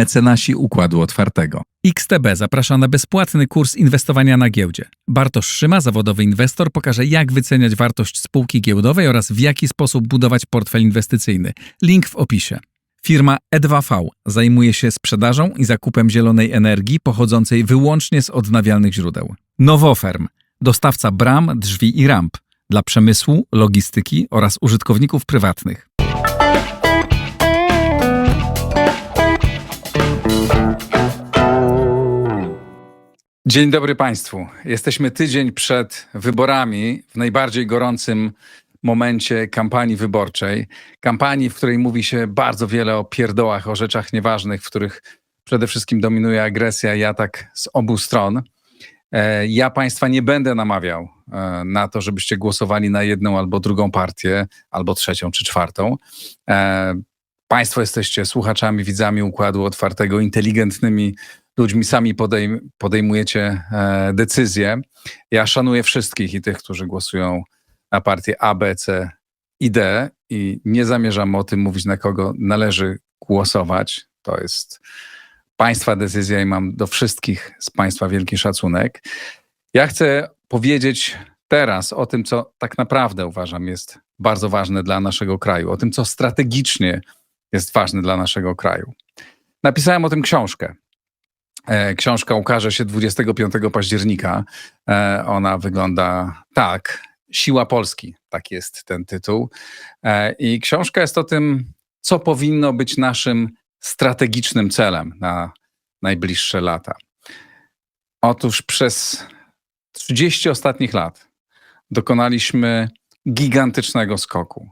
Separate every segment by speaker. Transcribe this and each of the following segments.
Speaker 1: mecenasi Układu Otwartego. XTB zaprasza na bezpłatny kurs inwestowania na giełdzie. Bartosz Szyma, zawodowy inwestor, pokaże jak wyceniać wartość spółki giełdowej oraz w jaki sposób budować portfel inwestycyjny. Link w opisie. Firma E2V zajmuje się sprzedażą i zakupem zielonej energii pochodzącej wyłącznie z odnawialnych źródeł. Nowoferm, dostawca bram, drzwi i ramp dla przemysłu, logistyki oraz użytkowników prywatnych. Dzień dobry Państwu. Jesteśmy tydzień przed wyborami, w najbardziej gorącym momencie kampanii wyborczej. Kampanii, w której mówi się bardzo wiele o pierdołach, o rzeczach nieważnych, w których przede wszystkim dominuje agresja i atak z obu stron. E, Ja Państwa nie będę namawiał e, na to, żebyście głosowali na jedną albo drugą partię, albo trzecią czy czwartą. E, Państwo jesteście słuchaczami, widzami układu otwartego, inteligentnymi ludźmi, sami podejm- podejmujecie e, decyzje. Ja szanuję wszystkich i tych, którzy głosują na partię A, B, C i D i nie zamierzam o tym mówić, na kogo należy głosować. To jest Państwa decyzja i mam do wszystkich z Państwa wielki szacunek. Ja chcę powiedzieć teraz o tym, co tak naprawdę uważam jest bardzo ważne dla naszego kraju, o tym, co strategicznie jest ważne dla naszego kraju. Napisałem o tym książkę. E, Książka ukaże się 25 października. E, Ona wygląda tak. Siła Polski, tak jest ten tytuł. E, I książka jest o tym, co powinno być naszym strategicznym celem na najbliższe lata. Otóż przez 30 ostatnich lat dokonaliśmy gigantycznego skoku.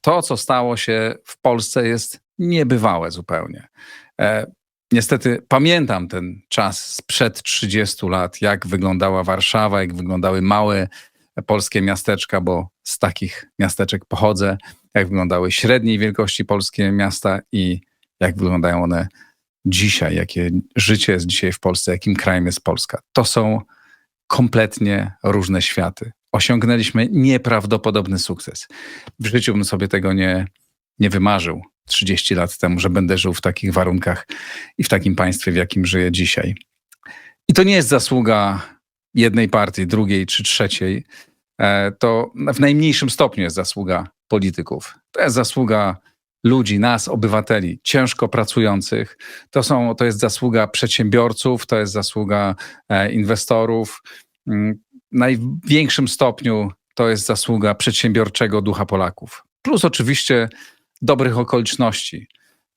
Speaker 1: To, co stało się w Polsce, jest niebywałe zupełnie. Niestety pamiętam ten czas sprzed 30 lat, jak wyglądała Warszawa, jak wyglądały małe polskie miasteczka, bo z takich miasteczek pochodzę, jak wyglądały średniej wielkości polskie miasta i jak wyglądają one dzisiaj, jakie życie jest dzisiaj w Polsce, jakim krajem jest Polska. To są kompletnie różne światy. Osiągnęliśmy nieprawdopodobny sukces. W życiu bym sobie tego nie, nie wymarzył 30 lat temu, że będę żył w takich warunkach i w takim państwie, w jakim żyję dzisiaj. I to nie jest zasługa jednej partii, drugiej czy trzeciej. E, To w najmniejszym stopniu jest zasługa polityków. To jest zasługa ludzi, nas, obywateli, ciężko pracujących. To, są, to jest zasługa przedsiębiorców, to jest zasługa e, inwestorów. Mm, W największym stopniu to jest zasługa przedsiębiorczego ducha Polaków. Plus oczywiście dobrych okoliczności,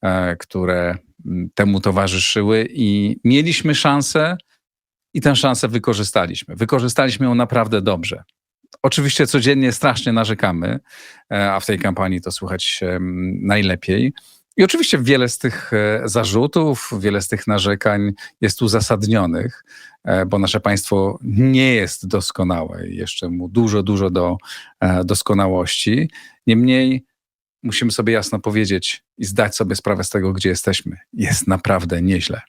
Speaker 1: e, które mm, temu towarzyszyły i mieliśmy szansę i tę szansę wykorzystaliśmy. Wykorzystaliśmy ją naprawdę dobrze. Oczywiście codziennie strasznie narzekamy, e, a w tej kampanii to słychać em, najlepiej. I oczywiście wiele z tych e, zarzutów, wiele z tych narzekań jest uzasadnionych, bo nasze państwo nie jest doskonałe jeszcze mu dużo, dużo do doskonałości. Niemniej musimy sobie jasno powiedzieć i zdać sobie sprawę z tego, gdzie jesteśmy. Jest naprawdę nieźle.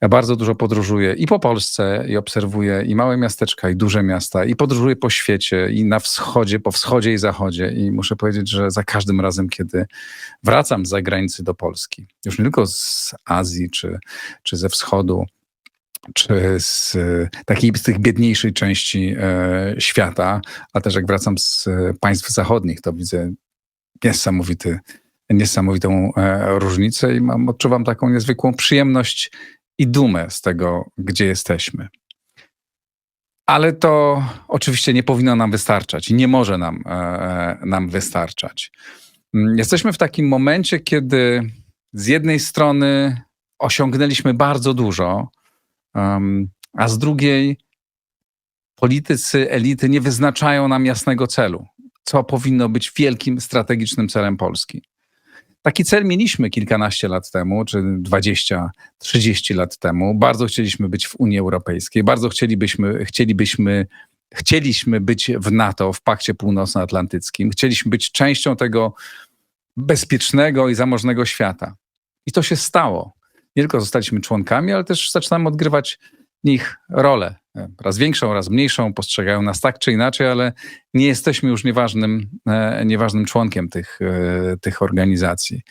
Speaker 1: Ja bardzo dużo podróżuję i po Polsce, i obserwuję i małe miasteczka, i duże miasta, i podróżuję po świecie, i na wschodzie, po wschodzie i zachodzie. I muszę powiedzieć, że za każdym razem, kiedy wracam z zagranicy do Polski, już nie tylko z Azji czy, czy ze wschodu, czy z e, takiej z tych biedniejszej części e, świata, a też jak wracam z państw zachodnich, to widzę niesamowity, niesamowitą e, różnicę i mam, odczuwam taką niezwykłą przyjemność i dumę z tego, gdzie jesteśmy. Ale to oczywiście nie powinno nam wystarczać i nie może nam, e, nam wystarczać. Mm, Jesteśmy w takim momencie, kiedy z jednej strony osiągnęliśmy bardzo dużo, a z drugiej politycy, elity nie wyznaczają nam jasnego celu, co powinno być wielkim strategicznym celem Polski. Taki cel mieliśmy kilkanaście lat temu, czy 20, 30 lat temu. Bardzo chcieliśmy być w Unii Europejskiej, bardzo chcielibyśmy, chcielibyśmy, chcieliśmy być w NATO, w Pakcie Północnoatlantyckim. Chcieliśmy być częścią tego bezpiecznego i zamożnego świata. I to się stało. Nie tylko zostaliśmy członkami, ale też zaczynamy odgrywać w nich rolę. Raz większą, raz mniejszą, postrzegają nas tak czy inaczej, ale nie jesteśmy już nieważnym, e, nieważnym członkiem tych, e, tych organizacji.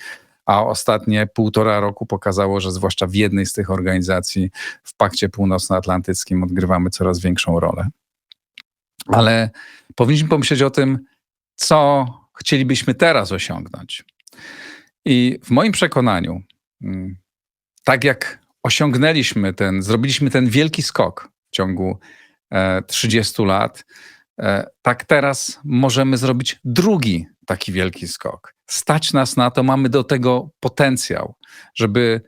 Speaker 1: a ostatnie półtora roku pokazało, że zwłaszcza w jednej z tych organizacji w Pakcie Północnoatlantyckim odgrywamy coraz większą rolę. Ale powinniśmy pomyśleć o tym, co chcielibyśmy teraz osiągnąć. I w moim przekonaniu, mm, tak jak osiągnęliśmy ten, zrobiliśmy ten wielki skok w ciągu 30 e, lat, e, tak teraz możemy zrobić drugi taki wielki skok. Stać nas na to, mamy do tego potencjał, żeby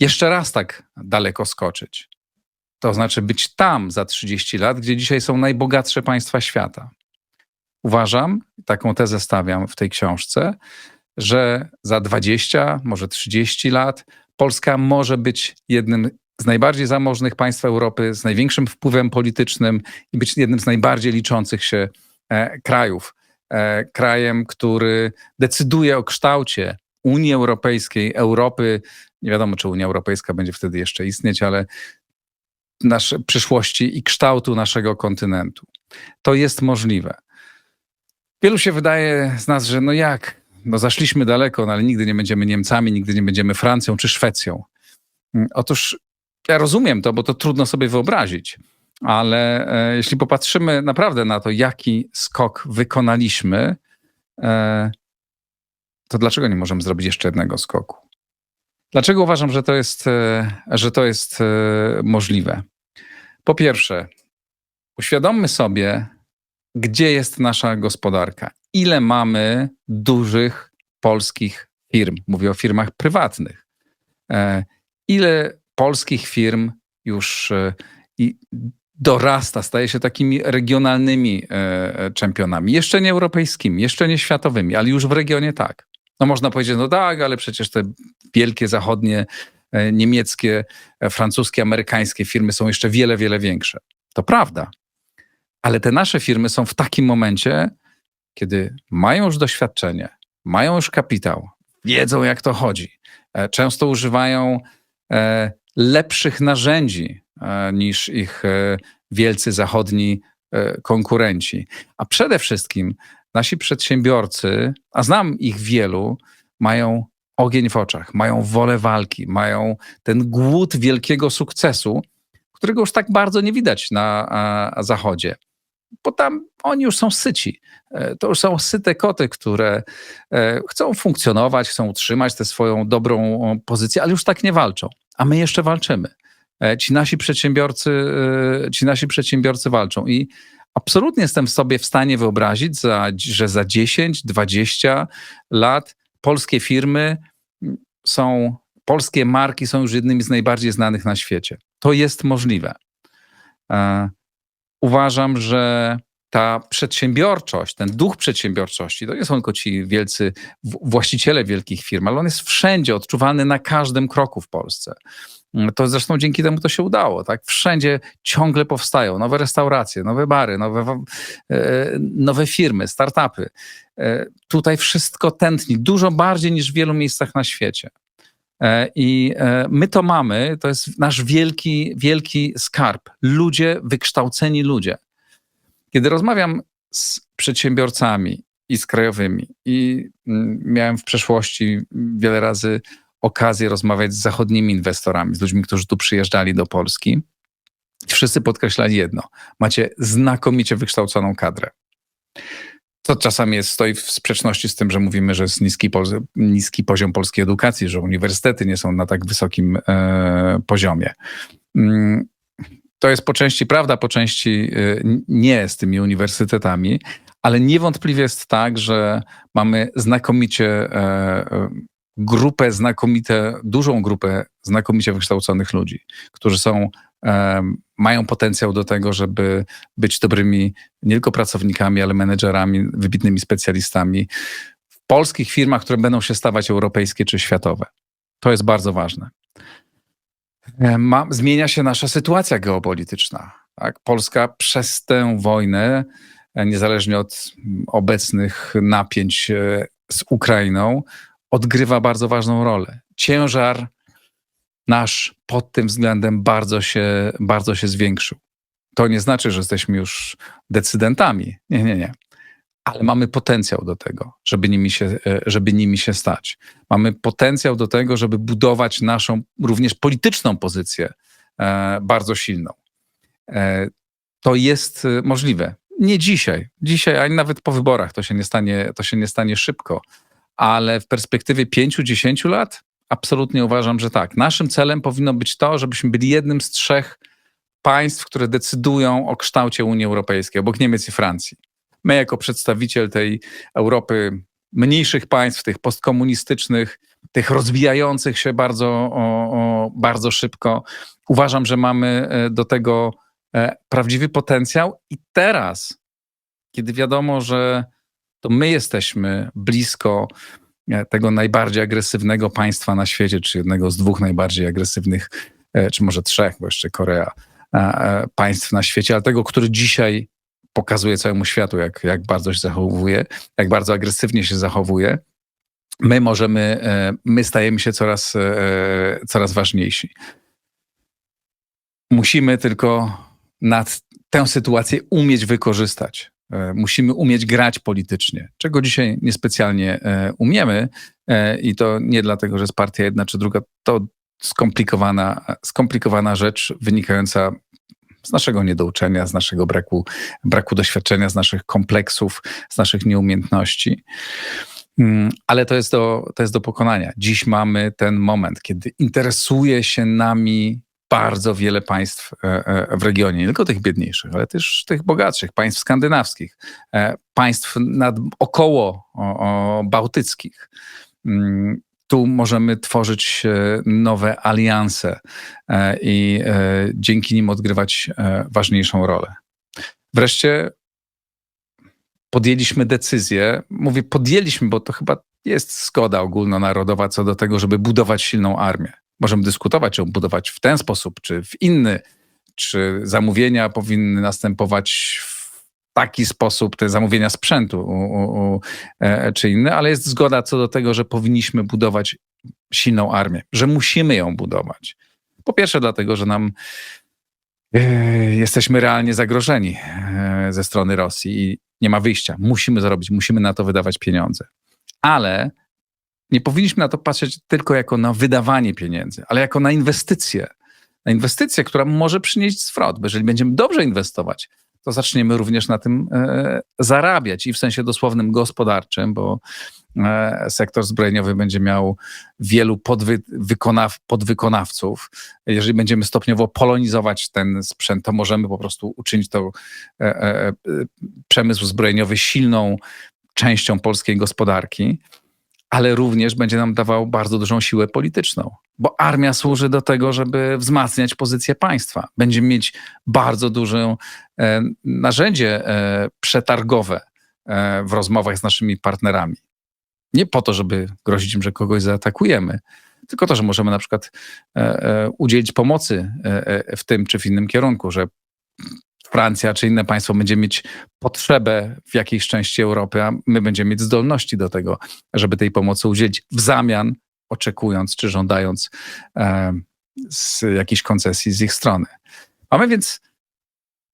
Speaker 1: jeszcze raz tak daleko skoczyć. To znaczy być tam za 30 lat, gdzie dzisiaj są najbogatsze państwa świata. Uważam, taką tezę stawiam w tej książce, że za 20, może 30 lat Polska może być jednym z najbardziej zamożnych państw Europy, z największym wpływem politycznym i być jednym z najbardziej liczących się e, krajów. E, krajem, który decyduje o kształcie Unii Europejskiej, Europy. Nie wiadomo, czy Unia Europejska będzie wtedy jeszcze istnieć, ale naszej przyszłości i kształtu naszego kontynentu. To jest możliwe. Wielu się wydaje z nas, że no jak, no zaszliśmy daleko, no ale nigdy nie będziemy Niemcami, nigdy nie będziemy Francją czy Szwecją. Mm, otóż ja rozumiem to, bo to trudno sobie wyobrazić, ale e, jeśli popatrzymy naprawdę na to, jaki skok wykonaliśmy, e, to dlaczego nie możemy zrobić jeszcze jednego skoku? Dlaczego uważam, że to jest, e, że to jest e, możliwe? Po pierwsze, uświadommy sobie, gdzie jest nasza gospodarka. Ile mamy dużych polskich firm? Mówię o firmach prywatnych. E, ile polskich firm już dorasta, staje się takimi regionalnymi czempionami. Jeszcze nie europejskimi, jeszcze nie światowymi, ale już w regionie tak. No można powiedzieć, no tak, ale przecież te wielkie zachodnie, e, niemieckie, e, francuskie, amerykańskie firmy są jeszcze wiele, wiele większe. To prawda. Ale te nasze firmy są w takim momencie, kiedy mają już doświadczenie, mają już kapitał, wiedzą jak to chodzi. E, często używają lepszych narzędzi niż ich wielcy zachodni konkurenci. A przede wszystkim nasi przedsiębiorcy, a znam ich wielu, mają ogień w oczach, mają wolę walki, mają ten głód wielkiego sukcesu, którego już tak bardzo nie widać na Zachodzie. Bo tam oni już są syci. E, to już są syte koty, które e, chcą funkcjonować, chcą utrzymać tę swoją dobrą pozycję, ale już tak nie walczą. A my jeszcze walczymy. E, ci nasi przedsiębiorcy, ci nasi przedsiębiorcy walczą. I absolutnie jestem sobie w stanie wyobrazić, że za 10, 20 lat polskie firmy są, polskie marki są już jednymi z najbardziej znanych na świecie. To jest możliwe. E, uważam, że ta przedsiębiorczość, ten duch przedsiębiorczości, to nie są tylko ci wielcy właściciele wielkich firm, ale on jest wszędzie odczuwalny na każdym kroku w Polsce. Mm, to zresztą dzięki temu to się udało. Tak? Wszędzie ciągle powstają nowe restauracje, nowe bary, nowe, e, nowe firmy, startupy. E, tutaj wszystko tętni dużo bardziej niż w wielu miejscach na świecie. E, I my to mamy, to jest nasz wielki, wielki skarb. Ludzie, wykształceni ludzie. Kiedy rozmawiam z przedsiębiorcami i z krajowymi, i mm, miałem w przeszłości wiele razy okazję rozmawiać z zachodnimi inwestorami, z ludźmi, którzy tu przyjeżdżali do Polski. Wszyscy podkreślali jedno: macie znakomicie wykształconą kadrę. To czasami jest, stoi w sprzeczności z tym, że mówimy, że jest niski, niski poziom polskiej edukacji, że uniwersytety nie są na tak wysokim e, poziomie. To jest po części prawda, po części e, nie z tymi uniwersytetami, ale niewątpliwie jest tak, że mamy znakomicie e, grupę znakomite, dużą grupę znakomicie wykształconych ludzi, którzy są, mają potencjał do tego, żeby być dobrymi nie tylko pracownikami, ale menedżerami, wybitnymi specjalistami w polskich firmach, które będą się stawać europejskie czy światowe. To jest bardzo ważne. Ma, zmienia się nasza sytuacja geopolityczna. Tak? Polska przez tę wojnę, niezależnie od obecnych napięć e, z Ukrainą, odgrywa bardzo ważną rolę. Ciężar nasz pod tym względem bardzo się, bardzo się zwiększył. To nie znaczy, że jesteśmy już decydentami. Nie, nie, nie. Ale mamy potencjał do tego, żeby nimi, się, e, żeby nimi się stać. Mamy potencjał do tego, żeby budować naszą również polityczną pozycję e, bardzo silną. E, to jest możliwe. Nie dzisiaj. Dzisiaj, ani nawet po wyborach to się nie stanie, to się nie stanie szybko, ale w perspektywie 5-10 lat absolutnie uważam, że tak. Naszym celem powinno być to, żebyśmy byli jednym z trzech państw, które decydują o kształcie Unii Europejskiej, obok Niemiec i Francji. My, jako przedstawiciel tej Europy mniejszych państw, tych postkomunistycznych, tych rozwijających się bardzo, o, o, bardzo szybko, uważam, że mamy e, do tego e, prawdziwy potencjał. I teraz, kiedy wiadomo, że to my jesteśmy blisko e, tego najbardziej agresywnego państwa na świecie, czy jednego z dwóch najbardziej agresywnych, czy może trzech, bo jeszcze Korea, państw na świecie, ale tego, który dzisiaj pokazuje całemu światu, jak, jak bardzo się zachowuje, jak bardzo agresywnie się zachowuje, my możemy, e, my stajemy się coraz, e, coraz ważniejsi. Musimy tylko nad tę sytuację umieć wykorzystać. E, musimy umieć grać politycznie, czego dzisiaj niespecjalnie umiemy i to nie dlatego, że jest partia jedna czy druga, to skomplikowana, skomplikowana rzecz wynikająca z naszego niedouczenia, z naszego braku, braku doświadczenia, z naszych kompleksów, z naszych nieumiejętności. Mm, ale to jest, do, to jest do pokonania. Dziś mamy ten moment, kiedy interesuje się nami bardzo wiele państw e, e, w regionie, nie tylko tych biedniejszych, ale też tych bogatszych, państw skandynawskich, e, państw nad, około bałtyckich. Tu możemy tworzyć e, nowe alianse e, i e, dzięki nim odgrywać ważniejszą rolę. Wreszcie podjęliśmy decyzję, mówię podjęliśmy, bo to chyba jest zgoda ogólnonarodowa co do tego, żeby budować silną armię. Możemy dyskutować, czy budować w ten sposób, czy w inny, czy zamówienia powinny następować w taki sposób te zamówienia sprzętu u, u, e, czy inne, ale jest zgoda co do tego, że powinniśmy budować silną armię, że musimy ją budować. Po pierwsze, dlatego, że nam e, jesteśmy realnie zagrożeni e, ze strony Rosji i nie ma wyjścia. Musimy zrobić, musimy na to wydawać pieniądze. Ale nie powinniśmy na to patrzeć tylko jako na wydawanie pieniędzy, ale jako na inwestycję. Na inwestycję, która może przynieść zwrot, jeżeli będziemy dobrze inwestować, to zaczniemy również na tym e, zarabiać i w sensie dosłownym gospodarczym, bo e, sektor zbrojeniowy będzie miał wielu podwy, wykonaw, podwykonawców. Jeżeli będziemy stopniowo polonizować ten sprzęt, to możemy po prostu uczynić to e, przemysł zbrojeniowy silną częścią polskiej gospodarki ale również będzie nam dawał bardzo dużą siłę polityczną, bo armia służy do tego, żeby wzmacniać pozycję państwa. Będzie mieć bardzo duże e, narzędzie e, przetargowe e, w rozmowach z naszymi partnerami. Nie po to, żeby grozić im, że kogoś zaatakujemy, tylko to, że możemy na przykład e, e, udzielić pomocy e, w tym czy w innym kierunku, że Francja czy inne państwo będzie mieć potrzebę w jakiejś części Europy, a my będziemy mieć zdolności do tego, żeby tej pomocy udzielić w zamian, oczekując czy żądając e, z jakiejś koncesji z ich strony. Mamy więc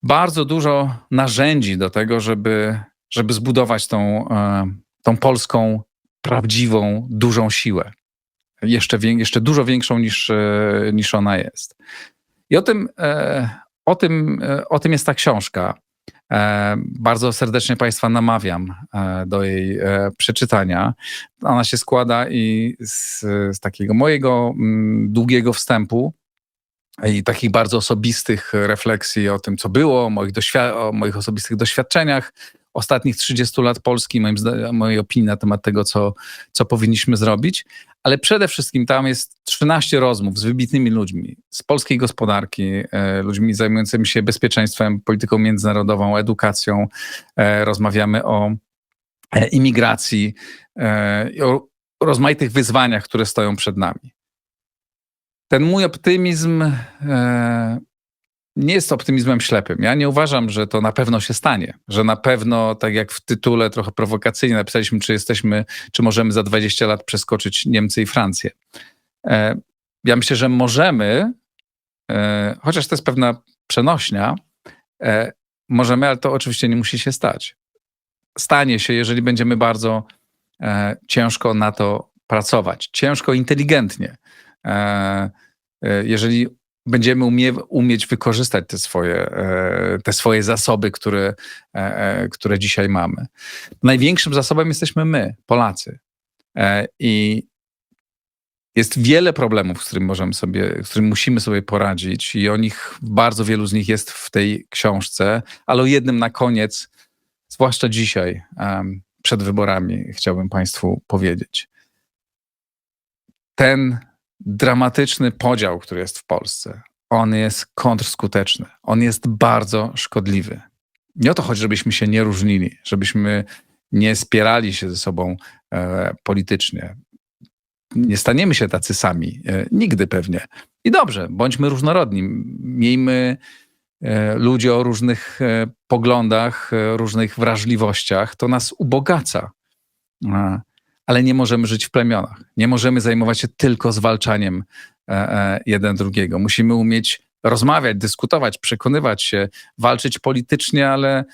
Speaker 1: bardzo dużo narzędzi do tego, żeby, żeby zbudować tą, e, tą polską prawdziwą, dużą siłę. Jeszcze, jeszcze dużo większą niż, e, niż ona jest. I o tym, e, o tym, e, o tym jest ta książka. E, bardzo serdecznie Państwa namawiam e, do jej przeczytania. Ona się składa i z, z takiego mojego mm, długiego wstępu i takich bardzo osobistych refleksji o tym, co było, moich, o moich osobistych doświadczeniach, ostatnich 30 lat Polski, moim mojej opinii na temat tego, co, co powinniśmy zrobić, ale przede wszystkim tam jest 13 rozmów z wybitnymi ludźmi z polskiej gospodarki, e, ludźmi zajmującymi się bezpieczeństwem, polityką międzynarodową, edukacją. E, rozmawiamy o e, imigracji, o rozmaitych wyzwaniach, które stoją przed nami. Ten mój optymizm nie jest optymizmem ślepym. Ja nie uważam, że to na pewno się stanie, że na pewno, tak jak w tytule trochę prowokacyjnie napisaliśmy, czy jesteśmy, czy możemy za 20 lat przeskoczyć Niemcy i Francję. E, ja myślę, że możemy, e, chociaż to jest pewna przenośnia, e, możemy, ale to oczywiście nie musi się stać. stanie się, jeżeli będziemy bardzo ciężko na to pracować, ciężko, inteligentnie. Jeżeli będziemy umie, umieć wykorzystać te swoje, e, te swoje zasoby, które, e, e, które dzisiaj mamy. Największym zasobem jesteśmy my, Polacy. I jest wiele problemów, z którymi możemy sobie, z którymi musimy sobie poradzić, i o nich bardzo wielu z nich jest w tej książce, ale o jednym na koniec, zwłaszcza dzisiaj, przed wyborami, chciałbym Państwu powiedzieć. Ten dramatyczny podział, który jest w Polsce, on jest kontrskuteczny. On jest bardzo szkodliwy. Nie o to chodzi, żebyśmy się nie różnili, żebyśmy nie spierali się ze sobą e, politycznie. Nie staniemy się tacy sami, e, nigdy pewnie. I dobrze, bądźmy różnorodni. Miejmy e, ludzi o różnych e, poglądach, e, różnych wrażliwościach. To nas ubogaca. Ale nie możemy żyć w plemionach. Nie możemy zajmować się tylko zwalczaniem e, e, jeden drugiego. Musimy umieć rozmawiać, dyskutować, przekonywać się, walczyć politycznie, ale,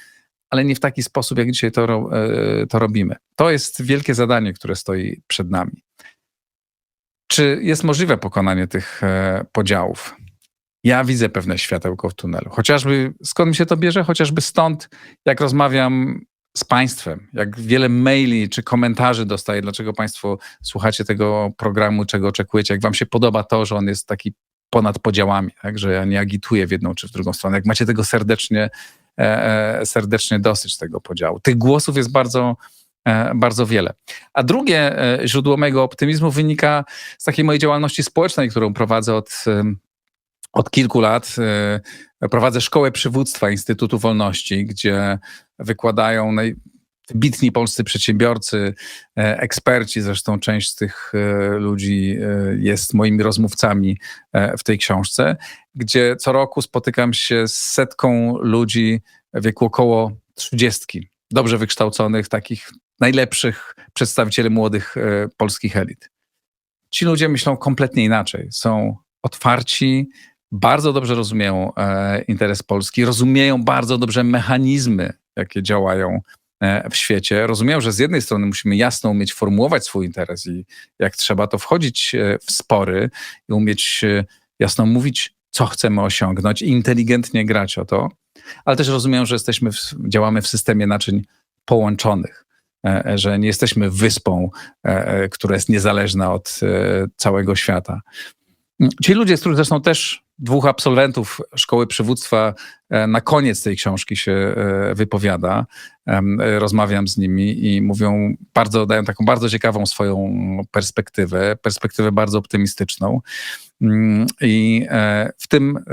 Speaker 1: ale nie w taki sposób, jak dzisiaj to, e, to robimy. To jest wielkie zadanie, które stoi przed nami. Czy jest możliwe pokonanie tych podziałów? Ja widzę pewne światełko w tunelu. Chociażby skąd mi się to bierze? Chociażby stąd, jak rozmawiam z Państwem, jak wiele maili czy komentarzy dostaję, dlaczego Państwo słuchacie tego programu, czego oczekujecie, jak Wam się podoba to, że on jest taki ponad podziałami, tak? że ja nie agituję w jedną czy w drugą stronę. Jak macie tego serdecznie, e, e, serdecznie dosyć tego podziału. Tych głosów jest bardzo, e, bardzo wiele. A drugie e, źródło mojego optymizmu wynika z takiej mojej działalności społecznej, którą prowadzę od, od kilku lat. E, Prowadzę szkołę przywództwa Instytutu Wolności, gdzie wykładają najwybitni polscy przedsiębiorcy, e, eksperci, zresztą część z tych e, ludzi jest moimi rozmówcami w tej książce, gdzie co roku spotykam się z setką ludzi w wieku około trzydziestki, dobrze wykształconych, takich najlepszych przedstawicieli młodych polskich elit. Ci ludzie myślą kompletnie inaczej, są otwarci, bardzo dobrze rozumieją e, interes Polski, rozumieją bardzo dobrze mechanizmy, jakie działają e, w świecie. Rozumieją, że z jednej strony musimy jasno umieć formułować swój interes i jak trzeba, to wchodzić e, w spory i umieć e, jasno mówić, co chcemy osiągnąć i inteligentnie grać o to, ale też rozumieją, że jesteśmy, w, działamy w systemie naczyń połączonych. e, e, Że nie jesteśmy wyspą, która jest niezależna od całego świata. Ci ludzie, z których zresztą też dwóch absolwentów szkoły przywództwa e, na koniec tej książki się e, wypowiada. E, Rozmawiam z nimi i mówią bardzo, dają taką bardzo ciekawą swoją perspektywę, perspektywę bardzo optymistyczną. Mm, I w tym,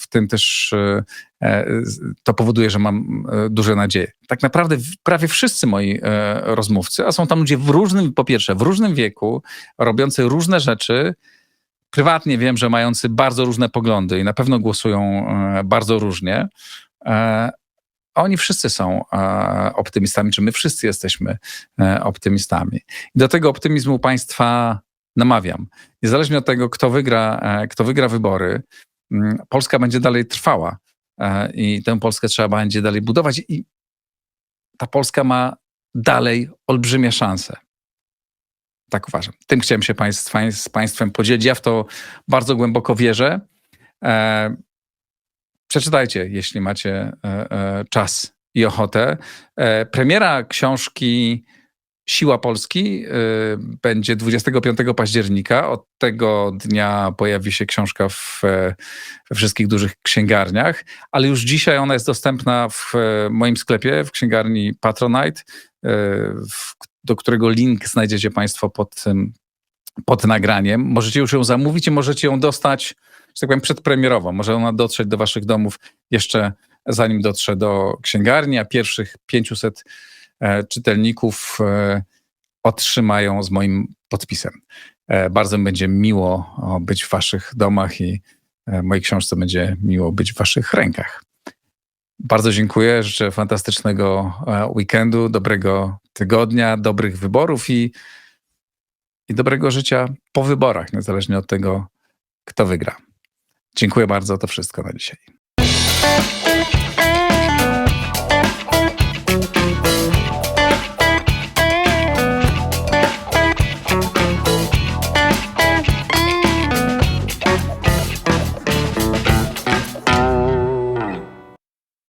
Speaker 1: w tym też to powoduje, że mam duże nadzieje. Tak naprawdę prawie wszyscy moi rozmówcy, a są tam ludzie w różnym, po pierwsze, w różnym wieku, robiący różne rzeczy, prywatnie wiem, że mający bardzo różne poglądy i na pewno głosują e, bardzo różnie. E, Oni wszyscy są e, optymistami, czy my wszyscy jesteśmy optymistami. I do tego optymizmu Państwa namawiam. Niezależnie od tego, kto wygra, kto wygra wybory, Polska będzie dalej trwała i tę Polskę trzeba będzie dalej budować. I ta Polska ma dalej olbrzymie szanse. Tak uważam. Tym chciałem się państwa, z Państwem podzielić. Ja w to bardzo głęboko wierzę. E, przeczytajcie, jeśli macie e, e, czas i ochotę. E, premiera książki Siła Polski e, będzie 25 października. Od tego dnia pojawi się książka w, e, we wszystkich dużych księgarniach, ale już dzisiaj ona jest dostępna w e, moim sklepie, w księgarni Patronite, e, do którego link znajdziecie Państwo pod, tym- pod nagraniem. Możecie już ją zamówić i możecie ją dostać, że tak powiem, przedpremierowo. Może ona dotrzeć do Waszych domów jeszcze zanim dotrze do księgarni, a pierwszych 500 e, czytelników e, otrzymają z moim podpisem. E, Bardzo będzie miło być w Waszych domach i e, mojej książce będzie miło być w Waszych rękach. Bardzo dziękuję, życzę fantastycznego e, weekendu, dobrego tygodnia, dobrych wyborów i, i dobrego życia po wyborach, niezależnie od tego, kto wygra. Dziękuję bardzo, to wszystko na dzisiaj.